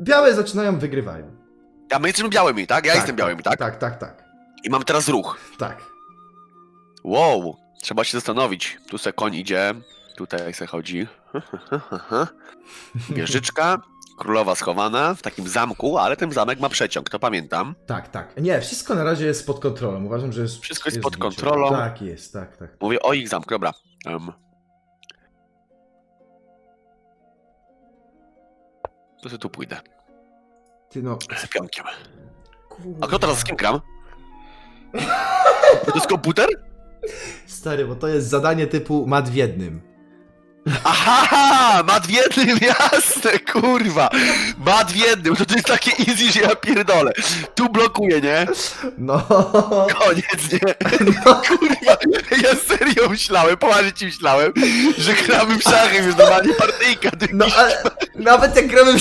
Białe zaczynają, wygrywają. A my jesteśmy białymi, tak? Ja Tak, jestem białymi, tak? Tak, tak, tak. I mam teraz ruch. Tak. Wow, trzeba się zastanowić. Tu se koń idzie, tutaj se chodzi. Wieżyczka, królowa schowana w takim zamku, ale ten zamek ma przeciąg, to pamiętam. Tak, tak. Nie, wszystko na razie jest pod kontrolą. Uważam, że jest. Wszystko jest pod gicie. kontrolą. Tak, jest, tak, tak. Mówię o ich zamku, dobra. Um. To sobie tu pójdę. Ty no. Z pionkiem. A kto teraz z kim gram? To jest komputer? Stary, bo to jest zadanie typu mat w jednym. Aha! Mat w jednym, jasne, kurwa! Mat w jednym, to, to jest takie easy, że ja pierdolę. Tu blokuję, nie? No. Koniec, nie? Kurwa, ja serio myślałem, poważnie ci myślałem, że gramy w szachy, już normalnie partyjka. Ty No ale nawet jak gramy w